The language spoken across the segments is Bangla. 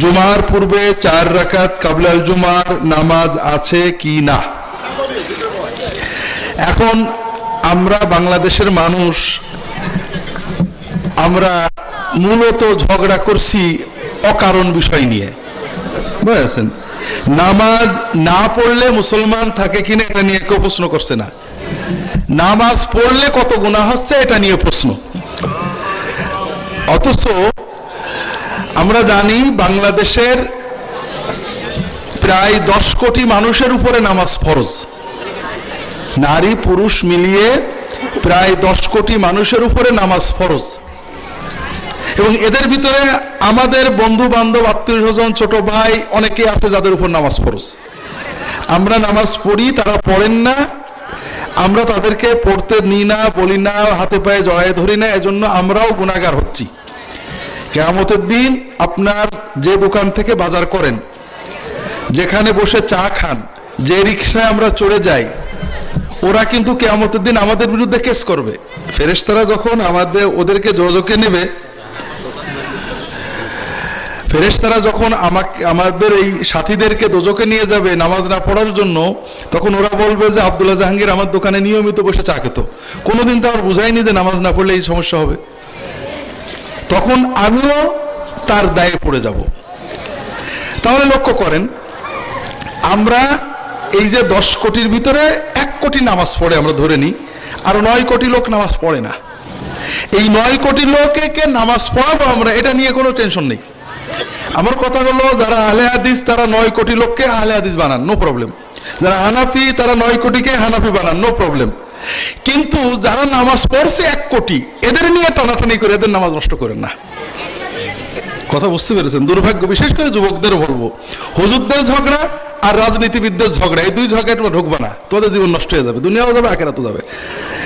জুমার পূর্বে চার রাকাত কাবলাল জুমার নামাজ আছে কি না? এখন আমরা বাংলাদেশের মানুষ, আমরা মূলত ঝগড়া করছি অকারণ বিষয় নিয়ে। বুঝেছেন নামাজ না পড়লে মুসলমান থাকে কিনা এটা নিয়ে কেউ প্রশ্ন করছে না। নামাজ পড়লে কত গুণা হচ্ছে এটা নিয়ে প্রশ্ন। অথচ আমরা জানি বাংলাদেশের প্রায় দশ কোটি মানুষের উপরে নামাজ ফরজ। নারী, পুরুষ মিলিয়ে প্রায় দশ কোটি মানুষের উপরে নামাজ ফরজ। এবং এদের ভিতরে আমাদের বন্ধু বান্ধব আত্মীয় স্বজন ছোট ভাই অনেকে আছে যাদের উপর নামাজ ফরজ। আমরা নামাজ পড়ি, তারা পড়েন না। আমরা তাদেরকে পড়তে নিই না, বলি না, হাতে পায়ে জড়ায় ধরি না, এজন্য আমরাও গুণাগার হচ্ছি। কেয়ামতের দিন আপনার যে দোকান থেকে বাজার করেন, যেখানে বসে চা খান, যে রিক্সায় আমরা চড়ে যাই, ওরা কিন্তু কেয়ামতের দিন আমাদের বিরুদ্ধে কেস করবে। ফেরেশতারা যখন আমাদের, ওদেরকে যোগাযোগে নেবে, ফেরেশতারা যখন আমাকে, আমাদের এই সাথীদেরকে দোজকে নিয়ে যাবে নামাজ না পড়ার জন্য, তখন ওরা বলবে যে, আব্দুল্লাহ জাহাঙ্গীর আমার দোকানে নিয়মিত বসে চা খেত। কোনোদিন তো আমার বুঝাইনি যে নামাজ না পড়লে এই সমস্যা হবে। তখন আমিও তার দায়ে পড়ে যাব। তাহলে লক্ষ্য করেন, আমরা এই যে দশ কোটির ভিতরে এক কোটি নামাজ পড়ে আমরা ধরে নিই, আর নয় কোটি লোক নামাজ পড়ে না। এই নয় কোটি লোকে নামাজ পড়াবো আমরা, এটা নিয়ে কোনো টেনশন নেই। আমার কথা হলো, যারা আলে হাদিস, তারা নয় কোটি লোককে আলে হাদিস বানান নো প্রবলেম যারা হানাফি, তারা নয় কোটিকে হানাফি বানান নো প্রবলেম কিন্তু যারা নামাজ পড়ছে এক কোটি, এদের নিয়ে টানাটানি করে এদের নামাজ নষ্ট করেন না। কথা বুঝতে পেরেছেন? দুর্ভাগ্য, বিশেষ করে যুবকদের বলব। হুজুরদের ঝগড়া আর রাজনীতিবিদদের ঝগড়া, এই দুই ঝগড়া তোমরা ঢুকবে না। তোমাদের জীবন নষ্ট হয়ে যাবে, দুনিয়াও যাবে, আখেরাতও যাবে।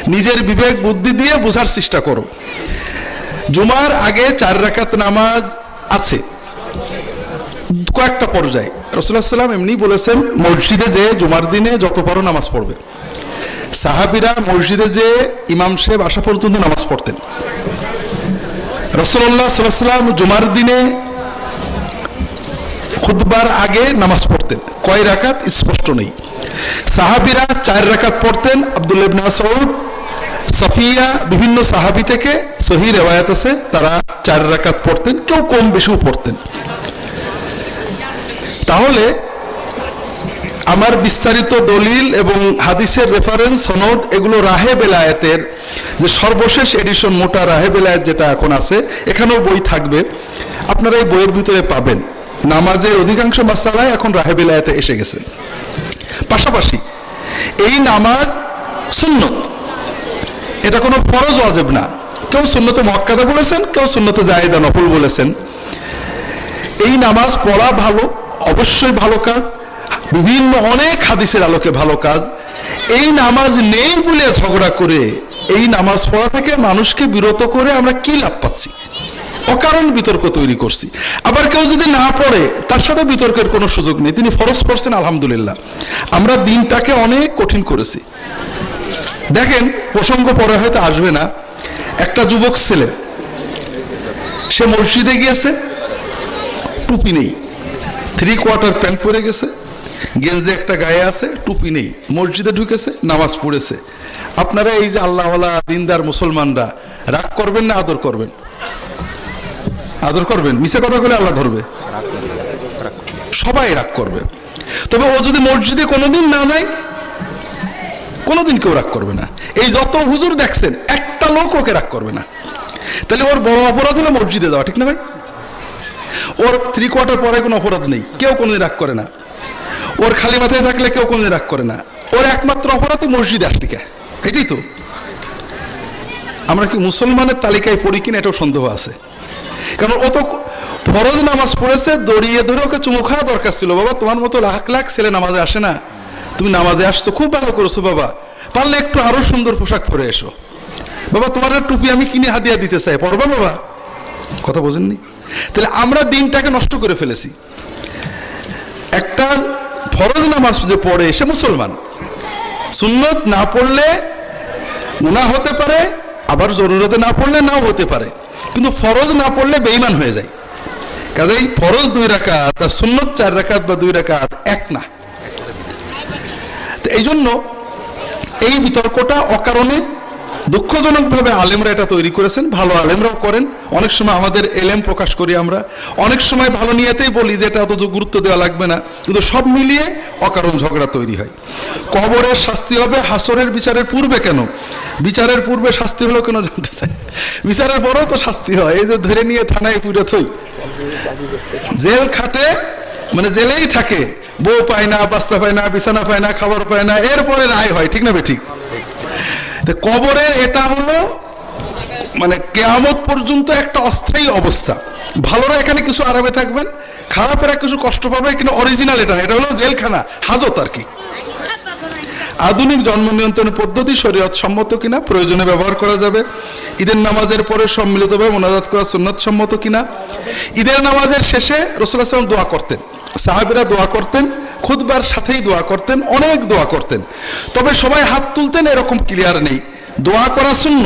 নিজের বিবেক, বুদ্ধি দিয়ে বোঝার চেষ্টা করো। জুমার আগে চার রাকাত নামাজ আছে। কয়েকটা পর্যায়ে। রসুল্লাহ সাল্লাম এমনি বলেছেন, মসজিদে যে জুমার দিনে যত পারো নামাজ পড়বে। সাহাবিরা মসজিদে যে ইমাম সাহেব আসা পর্যন্ত নামাজ পড়তেন। রসল্লাহ সাল্লাম জুমার দিনে খুদবার আগে নামাজ পড়তেন। কয় রাকাত? স্পষ্ট নেই। সাহাবিরা চার রাকাত পড়তেন। আব্দুল ইবনা সৌদ সফিয়া, বিভিন্ন সাহাবি থেকে সহি রেওয়ায়াত আছে, তারা চার রাকাত পড়তেন, কেউ কম বেশিও পড়তেন। তাহলে আমার বিস্তারিত দলিল এবং হাদিসের রেফারেন্স সনদ, এগুলো রাহে বেলায়েতের, যে সর্বশেষ এডিশন মোটা রাহে বেলায়েত যেটা এখন আছে, এখানেও বই থাকবে। আপনারা এই বইয়ের ভিতরে পাবেন। নামাজের অধিকাংশ মাসালায় এখন রাহে বেলায়েতে এসে গেছে। পাশাপাশি, এই নামাজ সুন্নত। এটা কোনো ফরজ, ওয়াজেব না। কেউ সুন্নতে মক্কাদা বলেছেন, কেউ সুন্নতে জায়েদা নফল বলেছেন। এই নামাজ পড়া ভালো, অবশ্যই ভালো কাজ। বিভিন্ন অনেক হাদিসের আলোকে ভালো কাজ। এই নামাজ নেই বলে ঝগড়া করে, এই নামাজ পড়া থেকে মানুষকে বিরত করে আমরা কি লাভ পাচ্ছি? অকারণ বিতর্ক তৈরি করছি। আবার কেউ যদি না পড়ে, তার সাথে বিতর্কের কোনো সুযোগ নেই। তিনি ফরজ পড়ছেন, আলহামদুলিল্লাহ। আমরা দিনটাকে অনেক কঠিন করেছি। দেখেন, প্রসঙ্গ পরে হয়তো আসবে না। একটা যুবক ছেলে, সে মসজিদে গিয়েছে, টুপি নেই থ্রি কোয়ার্টার প্যান্ট পরে গেছে। গেঞ্জি একটা গায়ে আছে, টুপি নেই। মসজিদে ঢুকেছে, নামাজ পড়েছে। আপনারা এই যে আল্লাহওয়ালা দিনদার মুসলমানরা, রাগ করবেন না আদর করবেন? আদর করবেন? মিশে কথা বলে আল্লাহ ধরবে। সবাই রাগ করবে। তবে ও যদি মসজিদে কোনোদিন না যায়, কোনোদিন কেউ রাগ করবে না। এই যত হুজুর দেখছেন, একটা লোক ওকে রাগ করবে না। তাহলে ওর বড় অপরাধ হলো মসজিদে যাওয়া, ঠিক না ভাই? ওর থ্রি কোয়ার্টার পরে কোনো অপরাধ নেই। কেউ কোনোদিন রাগ করে না। ওর খালি মাথায় থাকলে কেউ কোনো রাগ করে না। ওর একমাত্র অপরাধ মসজিদে আসলি এটাই তো। আমরা কি মুসলমানের তালিকায় পড়ি কিনা এটাও সন্দেহ আছে। কারণ ও তো ফরজ নামাজ পড়েছে, দড়িয়ে ধরে ওকে চুমু খাওয়া দরকার ছিল। বাবা, তোমার মতো লাখ লাখ ছেলে নামাজে আসে না। তুমি নামাজে আসছো, খুব ভালো করেছ বাবা। পারলে একটু আরও সুন্দর পোশাক পরে এসো। বাবা, তোমার টুপি আমি কিনে হাদিয়া দিতে চাই। পড়বা বাবা? কথা বোঝেননি? তাহলে আমরা দিনটাকে নষ্ট করে ফেলেছি। একটা ফরজ নামাজ যে পড়ে, সে মুসলমান। সুন্নত না পড়লে গুণা হতে পারে, আবার জরুরতে না পড়লে নাও হতে পারে। কিন্তু ফরজ না পড়লে বেইমান হয়ে যায়। কাজেই ফরজ দুই রাকাত আর সুন্নত চার রাকাত বা দুই রাকাত এক না। তো এই জন্য এই বিতর্কটা অকারণে দুঃখজনকভাবে আলেমরা এটা তৈরি করেছেন, ভালো আলেমরাও করেন। অনেক সময় আমাদের এলেম প্রকাশ করি আমরা। অনেক সময় ভালো নিয়েতেই বলি যে এটা অত গুরুত্ব দেওয়া লাগবে না, কিন্তু সব মিলিয়ে অকারণ ঝগড়া তৈরি হয়। কবরের শাস্তি হবে হাসরের বিচারের পূর্বে কেন? বিচারের পূর্বে শাস্তি হলো কেন জানতে চাই? বিচারের পরেও তো শাস্তি হয়। এই যে ধরে নিয়ে থানায় পুড়ে থই। জেল খাটে মানে জেলেই থাকে। বউ পায় না, বাচ্চা পায় না, বিছানা পায় না, খাবার পায় না, এরপরে রায় হয়, ঠিক না বে ঠিক? কবরের এটা হলো মানে কেয়ামত পর্যন্ত একটা অস্থায়ী অবস্থা। ভালোরা এখানে কিছু আরামে থাকবেন, খারাপেরা কিছু কষ্ট পাবে, কিন্তু অরিজিনাল এটা এটা হলো জেলখানা, হাজত আর কি। আধুনিক জন্ম নিয়ন্ত্রণ পদ্ধতি শরীয়ত সম্মত কিনা, প্রয়োজনে ব্যবহার করা যাবে। ঈদের নামাজের পরে সম্মিলিতভাবে মোনাজাত করা সুন্নত সম্মত কিনা। ঈদের নামাজের শেষে রসুল্লাহ সাল্লাম দোয়া করতেন। সাহাবিরা দোয়া করতেন খুদবার সাথেই দোয়া করতেন, অনেক দোয়া করতেন। তবে সবাই হাত তুলতেন, এরকম ক্লিয়ার নেই। দোয়া করা শূন্য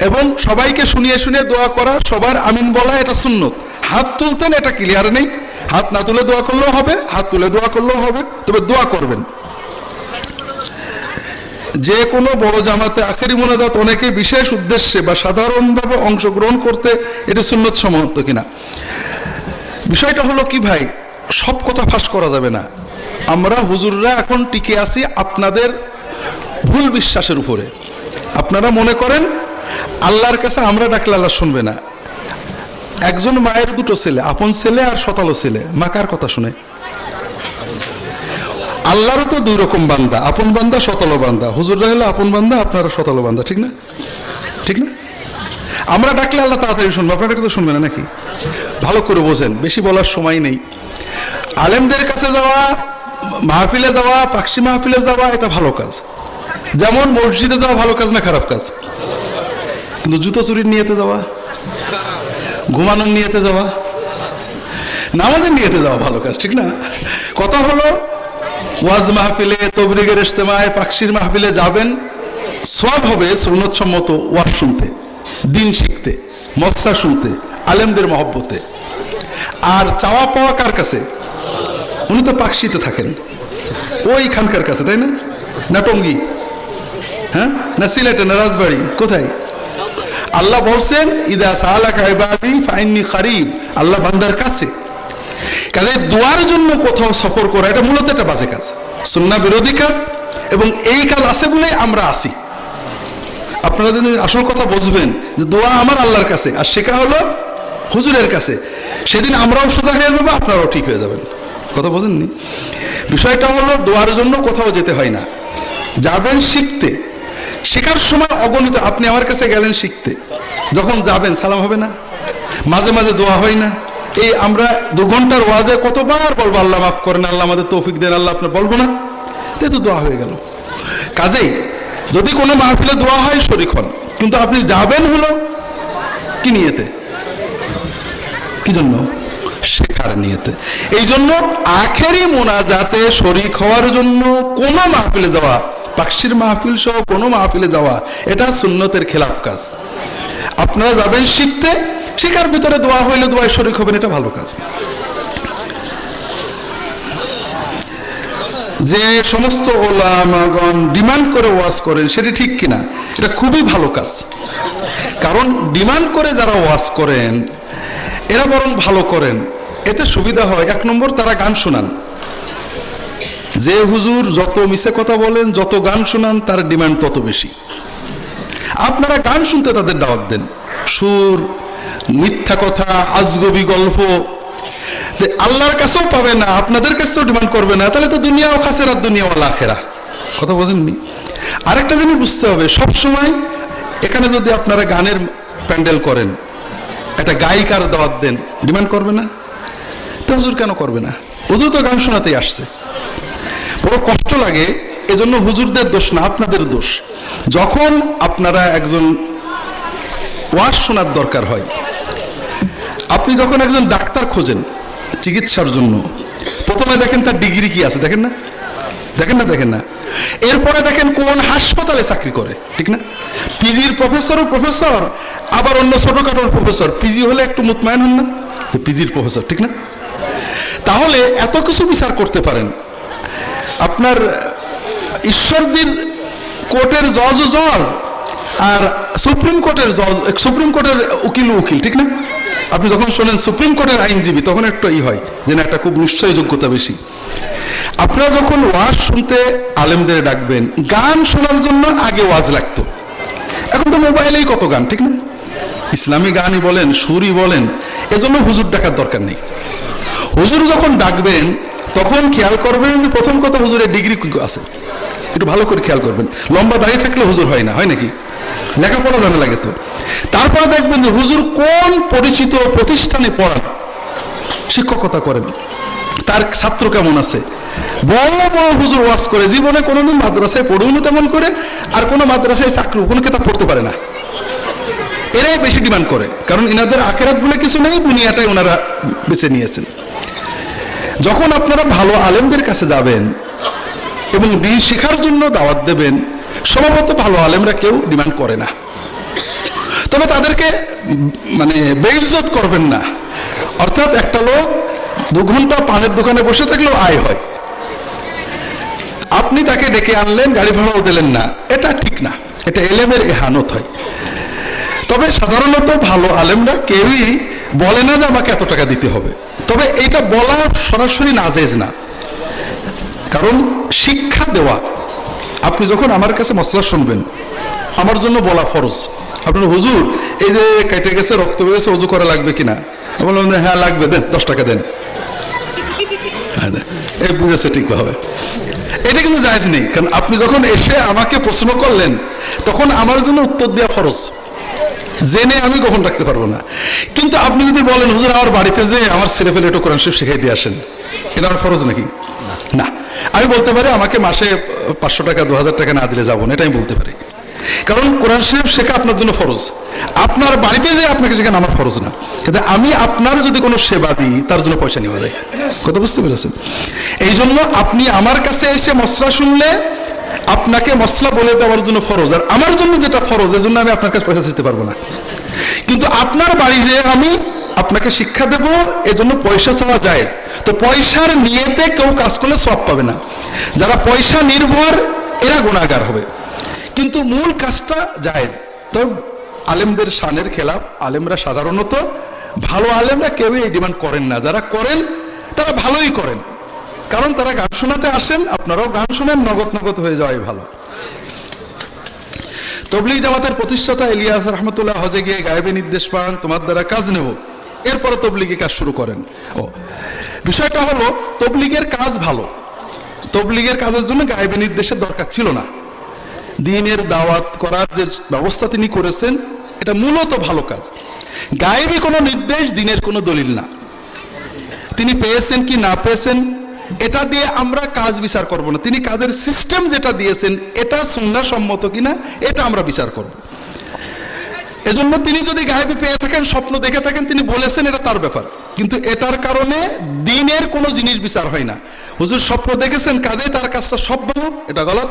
এবং সবাইকে শুনিয়ে শুনিয়ে দোয়া করা সবার আমিন বলা এটা সুন্নত। হাত তুলতেন, এটা ক্লিয়ার নেই। হাত না তুলে দোয়া করলেও হবে, হাত তুলে দোয়া করলেও হবে, তবে দোয়া করবেন। যে কোনো বড় জামাতে আখেরি মোনাজাত অনেকে বিশেষ উদ্দেশ্যে বা সাধারণভাবে অংশগ্রহণ করতে এটা সুন্নত সম্মত কিনা। বিষয়টা হলো কি ভাই? সব কথা ফাঁস করা যাবে না। আমরা হুজুররা এখন টিকে আছি আপনাদের ভুল বিশ্বাসের উপরে। আপনারা মনে করেন, আল্লাহর কাছে আমরা ডাকলে আল্লাহ শুনবে না। একজন মায়ের দুটো ছেলে, আপন ছেলে আর শতালো ছেলে। মা কার কথা শুনে? আল্লাহরও তো দুই রকম বান্দা, আপন বান্দা শতালো বান্দা। হুজুররা হলো আপন বান্দা, আপনারা শতালো বান্দা, ঠিক না? ঠিক না? আমরা ডাকলে আল্লাহ তাড়াতাড়ি শুনব, আপনারা কিন্তু শুনবে না নাকি? ভালো করে বোঝেন, বেশি বলার সময় নেই। আলেমদের কাছে যাওয়া, মাহফিলে যাওয়া, পাকশি মাহফিলে যাওয়া, এটা ভালো কাজ। যেমন মসজিদে যাওয়া ভালো কাজ না খারাপ কাজ? কিন্তু জুতো চুরির নিয়েতে যাওয়া, ঘুমানোর নিয়েতে যাওয়া, নামাজের নিয়েতে যাওয়া ভালো কাজ, ঠিক না? কথা হলো, ওয়াজ মাহফিলে তবরিগের ইস্তেমায় পাকশির মাহফিলে যাবেন সব হবে সুন্নত সম্মত ওয়াজ শুনতে, দিন শিখতে মশলা শুনতে, আলেমদের মহব্বতে। আর চাওয়া পাওয়া কার কাছে? উনি তো পাকশিতে থাকেন। ওইখানকার কাছে, তাই না? না টঙ্গি? হ্যাঁ? না সিলেটে, না রাজবাড়ি? কোথায়? আল্লাহ বলছেন, ইদা ইবাদি ফাইন্নি খারিব। আল্লাহ বান্দার কাছে। কাজে দোয়ার জন্য কোথাও সফর করা, এটা মূলত একটা বাজে কাজ। সুন্না বিরোধী কাজ, এবং এই কাজ আছে বলেই আমরা আসি আপনারা যদি আসল কথা বুঝবেন, যে দোয়া আমার আল্লাহর কাছে, আর শেখা হলো হুজুরের কাছে, সেদিন আমরাও সোজা হয়ে যাব, আপনারাও ঠিক হয়ে যাবেন। কথা বোঝেননি? বিষয়টা হলো, দোয়ার জন্য কোথাও যেতে হয় না। যাবেন শিখতে। শেখার সময় অগণিত, আপনি আমার কাছে গেলেন শিখতে। যখন যাবেন, সালাম হবে না। মাঝে মাঝে দোয়া হয় না। এই আমরা দু ঘণ্টার ওয়াজে কতবার বলব, আল্লাহ মাফ করেন, আল্লাহ আমাদের তৌফিক দেন, আল্লাহ আপনার বলব না। তো দোয়া হয়ে গেল। কাজেই, যদি কোনো মাহফিলে দোয়া হয়, শরিক হন। কিন্তু আপনি যাবেন হলো কি নিয়েতে? কি জন্য? শেখার নিয়েতে। এই জন্য আখেরি মোনাজাতে শরিক হওয়ার জন্য কোনো মাহফিলে যাওয়া পাকশির মাহফিল সহ কোনো মাহফিলে যাওয়া, এটা সুন্নতের খেলাফ কাজ। আপনারা যাবেন শিখতে, শেখার ভিতরে দোয়া হইলে দোয়ায় শরিক হবেন, এটা ভালো কাজ। যে সমস্ত ওলামাগণ ডিমান্ড করে ওয়াজ করেন, সেটি ঠিক কিনা এটা খুবই ভালো কাজ। কারণ ডিমান্ড করে যারা ওয়াজ করেন, এরা বরং ভালো করেন। এতে সুবিধা হয়। এক নম্বর, তারা গান শোনান। যে হুজুর যত মিছে কথা বলেন, যত গান শোনান, তার ডিমান্ড তত বেশি। আপনারা গান শুনতে তাদের দাওয়াত দেন। সুর, মিথ্যা কথা, আজগবি গল্প। আল্লাহর কাছেও পাবে না, আপনাদের কাছেও ডিমান্ড করবে না। তাহলে তো দুনিয়াও খাসের দুনিয়াওয়ালা আখেরা। কথা বোঝেননি? আরেকটা জিনিস বুঝতে হবে সব সময় এখানে যদি আপনারা গানের প্যান্ডেল করেন, একটা গায়িকার দাওয়াত দেন, ডিমান্ড করবে না? তো হুজুর কেন করবে না? হুজুর তো গান শোনাতেই আসছে। বড় কষ্ট লাগে, এজন্য হুজুরদের দোষ না, আপনাদের দোষ। যখন আপনারা একজন ওয়াজ শোনার দরকার হয়, আপনি যখন একজন ডাক্তার খোঁজেন চিকিৎসার জন্য, প্রথমে দেখেন তার ডিগ্রি কি আছে, দেখেন না? দেখেন না দেখেন না। এরপরে দেখেন কোন হাসপাতালে চাকরি করে, ঠিক না? পিজির প্রফেসরও প্রফেসর, আবার অন্য ছোটখাটোর প্রফেসর। পিজি হলে একটু মুতমায়ন হন না? পিজির প্রফেসর, ঠিক না? তাহলে এত কিছু বিচার করতে পারেন। আপনার ঈশ্বরদীর কোর্টের জজও জজ আর সুপ্রিম কোর্টের জজ, সুপ্রিম কোর্টের উকিল উকিল, ঠিক না? আপনি যখন শোনেন সুপ্রিম কোর্টের আইনজীবী, তখন একটা ই হয় যে না, একটা খুব নিশ্চয় যোগ্যতা বেশি। আপনারা যখন ওয়াজ শুনতে আলেমদের ডাকবেন, গান শোনার জন্য আগে ওয়াজ লাগতো। এখন তো মোবাইলেই কত গান, ঠিক না? ইসলামী গানই বলেন, সুরই বলেন, এজন্য হুজুর ডাকার দরকার নেই। হুজুর যখন ডাকবেন, তখন খেয়াল করবেন যে প্রথম কথা হুজুরের ডিগ্রি আছে। একটু ভালো করে খেয়াল করবেন। লম্বা দাঁড়িয়ে থাকলে হুজুর হয় না, হয় নাকি? লেখাপড়া জানা লাগে তো। তারপরে দেখবেন যে হুজুর কোন পরিচিত প্রতিষ্ঠানে পড়ান? শিক্ষকতা করেন। তার ছাত্র কেমন আছে? বড় বড় হুজুর ওয়াজ করে। জীবনে কোনোদিন মাদ্রাসায় পড়ুন তেমন করে, আর কোনো মাদ্রাসায় চাকরি, কোনো কেতাব পড়তে পারে না। এরাই বেশি ডিমান্ড করে। কারণ এনাদের আখেরাত বলে কিছু নেই, দুনিয়াটাই ওনারা বেছে নিয়েছেন। যখন আপনারা ভালো আলেমদের কাছে যাবেন এবং দিন শেখার জন্য দাওয়াত দেবেন সম্ভবত ভালো আলেমরা কেউ ডিমান্ড করে না। তবে তাদেরকে মানে বেইজ্জত করবেন না। অর্থাৎ একটা লোক দু ঘণ্টা পানের দোকানে বসে থাকলেও আয় হয়। আপনি তাকে ডেকে আনলেন, গাড়ি ভাড়াও দিলেন না। এটা ঠিক না। এটা এলেমের এহানত হয়। তবে সাধারণত ভালো আলেমরা কেউই বলে না যে আমাকে এত টাকা দিতে হবে। তবে এটা বলা সরাসরি নাজেজ না। কারণ শিক্ষা দেওয়া, আপনি যখন আমার কাছে মশলা শুনবেন, আমার জন্য বলা ফরজ। আপনার হুজুর, এই যে কেটে গেছে, রক্ত বেড়েছে উজু করা লাগবে কিনা? আমি বললাম হ্যাঁ লাগবে, দেন, দশ টাকা দেন। হ্যাঁ। এই বুঝেছে ঠিকভাবে এটা কিন্তু জায়জ নেই, কারণ আপনি যখন এসে আমাকে প্রশ্ন করলেন, তখন আমার জন্য উত্তর দেওয়া ফরজ। জেনে আমি গোপন রাখতে পারব না। কিন্তু আপনি যদি বলেন হুজুর আমার বাড়িতে যে আমার ছেলে ফেলে একটু কোরআন শরীফ শিখাই দিয়ে আসেন এটা আমার ফরজ নাকি? না। আমি বলতে পারি আমাকে মাসে পাঁচশো টাকা দু হাজার টাকা না দিলে যাব না এটা আমি বলতে পারি। কারণ কোরআন শরীফ শেখা আপনার জন্য ফরজ। আপনার বাড়িতে যে আপনাকে শেখানো আমার ফরজ না। কিন্তু আমি আপনার যদি কোনো সেবা দিই তার জন্য পয়সা নেওয়া যায়। কথা বুঝতে পেরেছেন? এই জন্য আপনি আমার কাছে এসে মশলা শুনলে আপনাকে মশলা বলে দেওয়ার জন্য ফরজ। আর আমার জন্য যেটা ফরজ এর জন্য আমি আপনার কাছে পয়সা দিতে পারব না। কিন্তু আপনার বাড়ি যে আমি আপনাকে শিক্ষা দেব, এজন্য পয়সা চাওয়া যায়। তো পয়সার নিয়েতে কেউ কাজ করলে সব পাবে না। যারা পয়সা নির্ভর, এরা গুণাগার হবে। কিন্তু মূল কাজটা জায়েজ। তো আলেমদের শানের খেলাফ, আলেমরা সাধারণত, ভালো আলেমরা কেউই এই ডিমান্ড করেন না। যারা করেন, তারা ভালোই করেন। কারণ তারা গান শোনাতে আসেন, আপনারাও গান শোনেন, নগদ নগদ হয়ে যাওয়াই ভালো। তবলিগ জামাতের প্রতিষ্ঠাতা ইলিয়াস রহমতুল্লাহ হজে গিয়ে গায়েবে নির্দেশ পান, তোমার দ্বারা কাজ নেব। এরপরে তবলিগে কাজ শুরু করেন। ও, বিষয়টা হলো, তবলিগের কাজ ভালো। তবলিগের কাজের জন্য গায়েবে নির্দেশের দরকার ছিল না। দিনের দাওয়াত করার যে ব্যবস্থা তিনি করেছেন, এটা মূলত ভালো কাজ। গায়েবী কোনো নির্দেশ, দিনের কোনো দলিল না। তিনি পেয়েছেন কি না পেয়েছেন এটা দিয়ে আমরা কাজ বিচার করব না। তিনি কাজের সিস্টেম যেটা দিয়েছেন, এটা সুন্না সম্মত কিনা, এটা আমরা বিচার করব। এজন্য তিনি যদি গায়েবী পেয়ে থাকেন, স্বপ্ন দেখে থাকেন, তিনি বলেছেন এটা তার ব্যাপার। কিন্তু এটার কারণে দিনের কোনো জিনিস বিচার হয় না। হুজুর স্বপ্ন দেখেছেন কাজে, তার কাজটা সব ভালো, এটা গলত।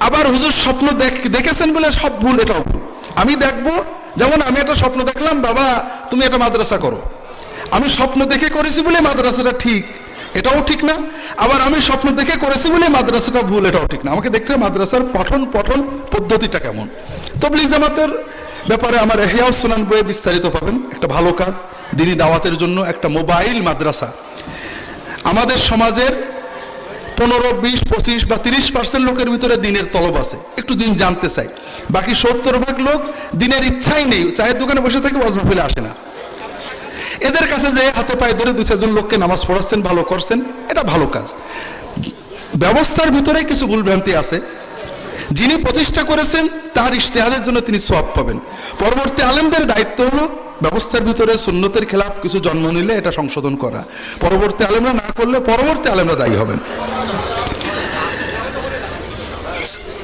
আবার হুজুর স্বপ্ন দেখ- দেখেছেন বলে সব ভুল এটাও ভুল আমি দেখব, যেমন আমি একটা স্বপ্ন দেখলাম, বাবা, তুমি একটা মাদ্রাসা করো। আমি স্বপ্ন দেখে করেছি বলে মাদ্রাসাটা ঠিক এটাও ঠিক না। আবার আমি স্বপ্ন দেখে করেছি বলে মাদ্রাসাটা ভুল, এটাও ঠিক না। আমাকে দেখতে হবে মাদ্রাসার পঠন পঠন পদ্ধতিটা কেমন। তবলিগ জামাতের ব্যাপারে আমার এহিয়াও সুনান বইয়ে বিস্তারিত পাবেন। একটা ভালো কাজ, দিনী দাওয়াতের জন্য একটা মোবাইল মাদ্রাসা। আমাদের সমাজের পনেরো, বিশ, পঁচিশ বা তিরিশ পার্সেন্ট লোকের ভিতরে দিনের তলব আছে। একটু দিন জানতে চাই। বাকি সত্তর ভাগ লোক দিনের ইচ্ছাই নেই। চায়ের দোকানে বসে থেকে ওয়াজ মাহফিলে আসে না। এদের কাছে যে হাতে পায়ে ধরে দু চারজন লোককে নামাজ পড়াচ্ছেন, ভালো করছেন, এটা ভালো কাজ। ব্যবস্থার ভিতরে কিছু ভুলভ্রান্তি আছে। যিনি প্রতিষ্ঠা করেছেন, তার ইশতেহারের জন্য তিনি সব পাবেন। পরবর্তী আলেমদের দায়িত্ব হলো ব্যবস্থার ভিতরে সুন্নতের খেলাফ কিছু জন্ম নিলে এটা সংশোধন করা। পরবর্তী আলেমরা না করলে পরবর্তী আলেমরা দায়ী হবেন।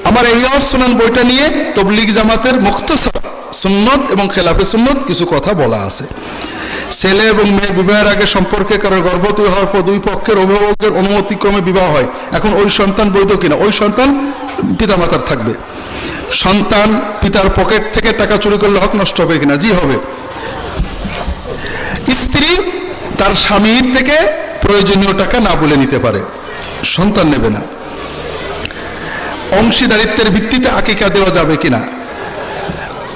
আমার এই সুনান বইটা নিয়ে তবলিগ জামাতের মুখতসর সুন্নত এবং খেলাফে সুন্নত কিছু কথা বলা আছে। ছেলে এবং মেয়ে বিবাহের আগে সম্পর্কে কারও গর্ভবতী হওয়ার পর দুই পক্ষের অভিভাবকের অনুমতিক্রমে বিবাহ হয়। এখন ওই সন্তান বৈধ কিনা? ওই সন্তান পিতামাতার থাকবে। সন্তান পিতার পকেট থেকে টাকা চুরি করলে হক নষ্ট হবে কিনা? জি, হবে। স্ত্রী তার স্বামীর থেকে প্রয়োজনীয় টাকা না বলে নিতে পারে। সন্তান নেবে না। অংশীদারিত্বের ভিত্তিতে আকিকা দেওয়া যাবে কিনা?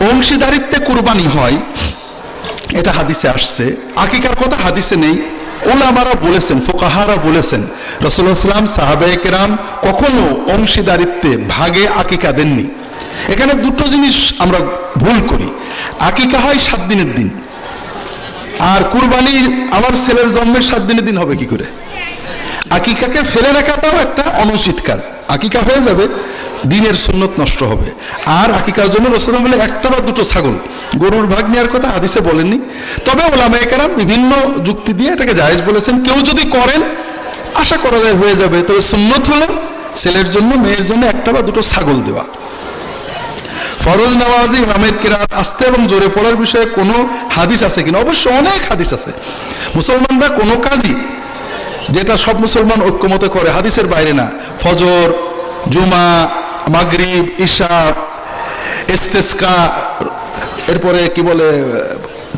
অংশীদারিত্বে কুরবানি হয়, এটা হাদিসে আসছে। আকিকার কথা হাদিসে নেই। ওলামারা বলেছেন, ফোকাহারা বলেছেন রসুলাম সাহাবায়ে কেরাম কখনো অংশীদারিত্বে ভাগে আকিকা দেননি। এখানে দুটো জিনিস আমরা ভুল করি। আকিকা হয় সাত দিনের দিন। আর কুরবানি আমার ছেলের জন্মের সাত দিনের দিন হবে কি করে? আকিকাকে ফেলে রাখাটাও একটা অনুচিত কাজ। আকিকা হয়ে যাবে, দিনের সুন্নত নষ্ট হবে। আর আকিকার জন্য রসুলাম বলে, একটা বা দুটো ছাগল। গরুর ভাগ নেওয়ার কথা হাদিসে বলেননি। তবে ওলামায়িকারা বিভিন্ন যুক্তি দিয়ে এটাকে জায়েজ বলেছেন। কেউ যদি করেন, আশা করা যায় হয়ে যাবে। তবে সুন্নত হলো ছেলের জন্য, মেয়ের জন্য একটা বা দুটো ছাগল দেওয়া। ফরজ নামাজে ইমামের কিরাত আসতে এবং জোরে পড়ার বিষয়ে কোনো হাদিস আছে কিনা? অবশ্য অনেক হাদিস আছে। মুসলমানরা কোনো কাজই যেটা সব মুসলমান ঐক্যমতে করে, হাদিসের বাইরে না। ফজর, জুমা, মাগরিব, ঈশা, ইস্তেস্কা, এরপরে কি বলে,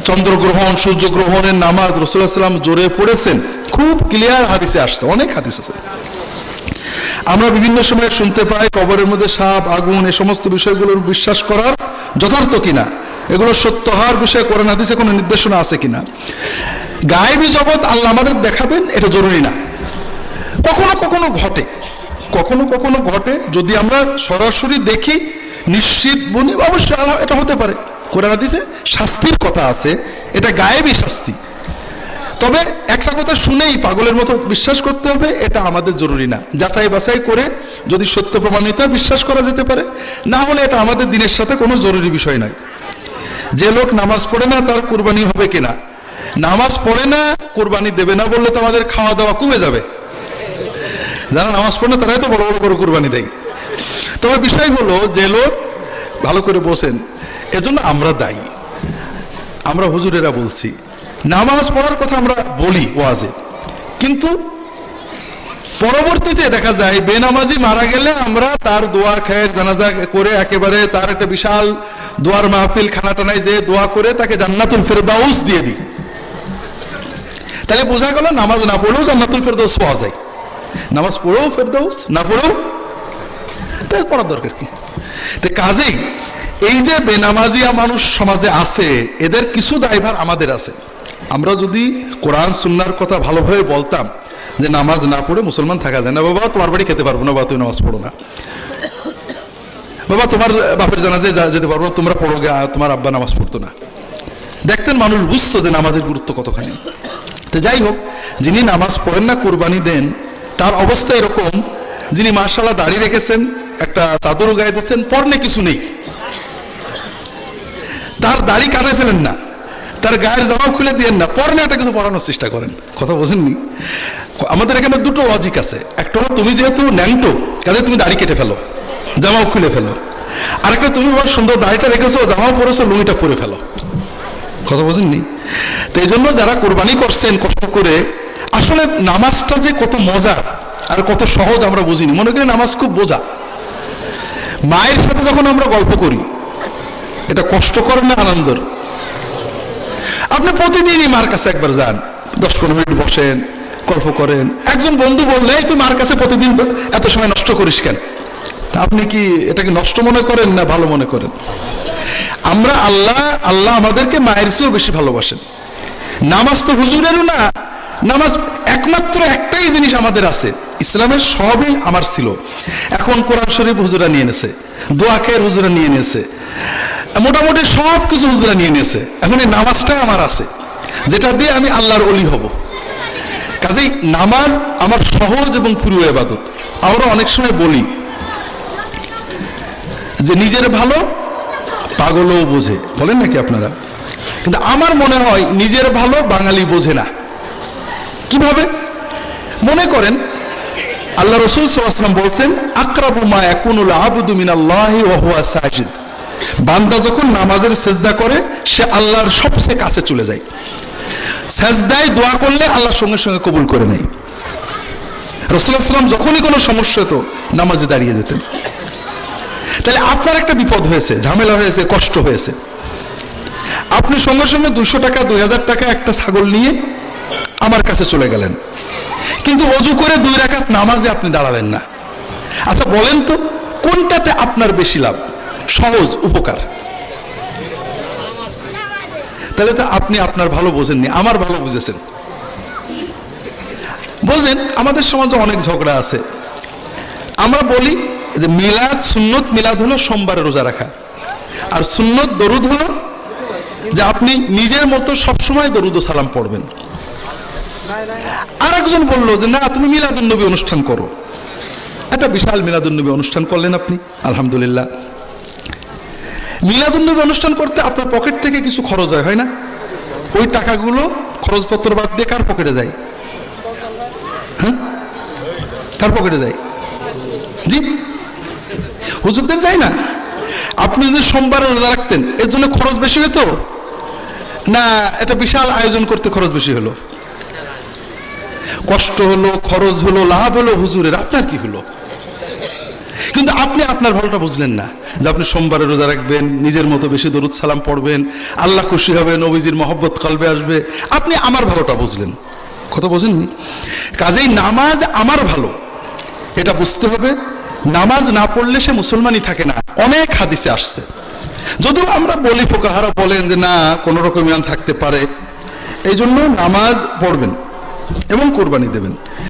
চন্দ্রগ্রহণ, সূর্যগ্রহণের নামাজ রসুল্লাহ সাল্লাম জোরে পড়েছেন। খুব ক্লিয়ার হাদিসে আসছে, অনেক হাদিস আছে। আমরা বিভিন্ন সময় শুনতে পাই কবরের মধ্যে সাপ, আগুন এই সমস্ত বিষয়গুলোর বিশ্বাস করার যথার্থ কিনা। এগুলো সত্য হওয়ার বিষয়ে করেন হাদিসে কোনো নির্দেশনা আছে কিনা? গায়েবী জগৎ আল্লাহ আমাদের দেখাবেন, এটা জরুরি না। কখনো কখনো ঘটে, কখনো কখনো ঘটে, যদি আমরা সরাসরি দেখি, নিশ্চিত বলি, অবশ্যই আল্লাহ, এটা হতে পারে। কোরআন হাদিসে শাস্তির কথা আছে, এটা গায়েবী শাস্তি। তবে একটা কথা শুনেই পাগলের মতো বিশ্বাস করতে হবে, এটা আমাদের জরুরি না। যাচাই বাছাই করে যদি সত্য প্রমাণিত বিশ্বাস করা যেতে পারে, না হলে এটা আমাদের দিনের সাথে কোনো জরুরি বিষয় নয়। যে লোক নামাজ পড়ে না, তার কুরবানি হবে কিনা? নামাজ পড়ে না, কোরবানি দেবে না বললে তো আমাদের খাওয়া দাওয়া কমে যাবে। যারা নামাজ পড়ে না, তারাই তো বড় বড় করে কোরবানি দেয়। তবে বিষয় হলো যে লোক ভালো করে বসেন এজন্য আমরা দায়ী। আমরা হুজুরেরা বলছি, নামাজ পড়ার কথা আমরা বলি ওয়াজে, কিন্তু পরবর্তীতে দেখা যায় বেনামাজি মারা গেলে আমরা তার দোয়া খায়ের জানাজা করে একেবারে তার একটা বিশাল দোয়ার মাহফিল খানা টানায় যে দোয়া করে তাকে জান্নাতুল ফেরদাউস দিয়ে দিই। তাহলে বোঝা গেল নামাজ না পড়লেও জান্নাতুল ফেরদাউস পাওয়া যায়। নামাজ পড়েও ফেরদাউস, না পড়েও? তাই পড়ার দরকার কি? তো কাজেই এই যে বেনামাজিয়া মানুষ সমাজে আছে, এদের কিছু দায়ভার আমাদের আছে। আমরা যদি কোরআন, সুন্নার কথা ভালোভাবে বলতাম যে নামাজ না পড়ে মুসলমান থাকা যায় না, বাবা, তোমার বাড়ি খেতে পারব না, বা তুমি নামাজ পড়ো না। বাবা, তোমার বাপের জানাজে যা- যেতে পারব তোমরা পড়ো তোমার আব্বা নামাজ পড়তো না। দেখতেন মানুষ বুঝতো যে নামাজের গুরুত্ব কতখানি। তো যাই হোক, যিনি নামাজ পড়েন না, কোরবানি দেন, তার অবস্থা এরকম, যিনি মার্শাল্লাহ দাড়ি রেখেছেন, একটা চাদরও গায়ে দিয়েছেন, পরনে কিছু নেই। তার দাড়ি কাটে ফেলেন না, তার গায়ের জামাও খুলে দিয়েন না, পরনে একটা কিছু পরানোর চেষ্টা করেন। কথা বোঝেননি? আমাদের এখানে দুটো লজিক আছে। একটা হলো, তুমি যেহেতু ন্যাংটো, কাজে তুমি দাড়ি কেটে ফেলো, জামাও খুলে ফেলো। আরেকটা, তুমি বড় সুন্দর দাড়িটা রেখেছো, জামাও পরেছো, লুঙ্গিটা পরে ফেলো। কথা বোঝেননি? তো এই জন্য যারা কোরবানি করছেন, কষ্ট করে, আসলে নামাজটা যে কত মজা আর কত সহজ আমরা বুঝিনি। মনে করি নামাজ খুব বোঝা। মায়ের সাথে যখন আমরা গল্প করি, এটা কষ্ট কষ্টকর না আনন্দর? আপনি প্রতিদিনই মার কাছে একবার যান, দশ পনেরো মিনিট বসেন, গল্প করেন। একজন বন্ধু বললে, "এই তুই মার কাছে প্রতিদিন এত সময় নষ্ট করিস কেন? তা আপনি কি এটাকে নষ্ট মনে করেন না ভালো মনে করেন? আমরা আল্লাহ আল্লাহ আমাদেরকে মায়ের চেয়েও বেশি ভালোবাসেন। নামাজ তো হুজুরেরও না। নামাজ একমাত্র একটাই জিনিস আমাদের আছে। ইসলামের সবই আমার ছিল। এখন কোরআন শরীফ হুজুরা নিয়ে এনেছে দোয়া খেয়ের হুজুরা নিয়ে নিয়েছে। মোটামুটি সব কিছু হুজুরা নিয়ে নিয়েছে। এখন এই নামাজটাই আমার আছে। যেটা দিয়ে আমি আল্লাহর অলি হব। কাজেই নামাজ আমার সহজ এবং প্রিয় এবাদত আমরা অনেক সময় বলি যে নিজের ভালো পাগলও বোঝে। বলেন নাকি আপনারা? কিন্তু আমার মনে হয় নিজের ভালো বাঙালি বোঝে না। কীভাবে? মনে করেন, আল্লাহ রসুল সাল্লাম বলছেন, আকরাবু মা ইয়াকুনুল আবদু মিনাল্লাহি ওয়া সাজিদ। বান্দা যখন নামাজের সেজদা করে, সে আল্লাহর সবচেয়ে কাছে চলে যায়। সেজদায় দোয়া করলে আল্লাহর সঙ্গে সঙ্গে কবুল করে নেয়। রসুল্লাহ সাল্লাম যখনই কোনো সমস্যা হতো, নামাজে দাঁড়িয়ে যেতেন। তাহলে আপনার একটা বিপদ হয়েছে, ঝামেলা হয়েছে, কষ্ট হয়েছে। আপনি সঙ্গে সঙ্গে দুশো টাকা, দুই হাজার টাকা একটা ছাগল নিয়ে আমার কাছে চলে গেলেন। কিন্তু অজু করে দুই রাখাত নামাজে আপনি দাঁড়ালেন না। আচ্ছা বলেন তো, কোনটাতে আপনার বেশি লাভ? সহজ, উপকার? তাহলে তো আপনি আপনার ভালো বোঝেননি, আমার ভালো বুঝেছেন। বোঝেন, আমাদের সমাজে অনেক ঝগড়া আছে। আমরা বলি যে মিলাদ সুন্নত, মিলাদ হলো সোমবারে রোজা রাখা। আর সুন্নত দরুদ হলো যে আপনি নিজের মতো সবসময় দরুদ সালাম পড়বেন। আর একজন বলল যে, না, তুমি মিলাদুন নবী অনুষ্ঠান করো। একটা বিশাল মিলাদুন নবী অনুষ্ঠান করলেন আপনি, আলহামদুলিল্লাহ। মিলাদুন নবী অনুষ্ঠান করতে আপনার পকেট থেকে কিছু খরচ হয় হয় না? ওই টাকাগুলো খরচপত্র বাদ দিয়ে কার পকেটে যায়? হ্যাঁ? কার পকেটে যায়? হুজুরদের যায় না? আপনি যদি সোমবারে রোজা রাখতেন, এর জন্য খরচ বেশি হতো? না, এটা বিশাল আয়োজন করতে খরচ বেশি হলো। কষ্ট হলো, খরচ হলো, লাভ হলো হুজুরের, আপনার কি হলো? কিন্তু আপনি আপনার ভালোটা বুঝলেন না, যে আপনি সোমবারে রোজা রাখবেন, নিজের মতো বেশি দরুদ সালাম পড়বেন, আল্লাহ খুশি হবে নবীজির মহব্বত কলবে আসবে। আপনি আমার ভালোটা বুঝলেন। কথা বোঝেননি? কাজেই নামাজ আমার ভালো, এটা বুঝতে হবে। নামাজ না পড়লে সে মুসলমানই থাকে না। অনেক হাদিসে আসছে। যদিও আমরা বলি, ফোকাহারা বলেন যে না, কোনো রকম ইমান থাকতে পারে। এই জন্য নামাজ পড়বেন এবং কোরবানি দেবেন।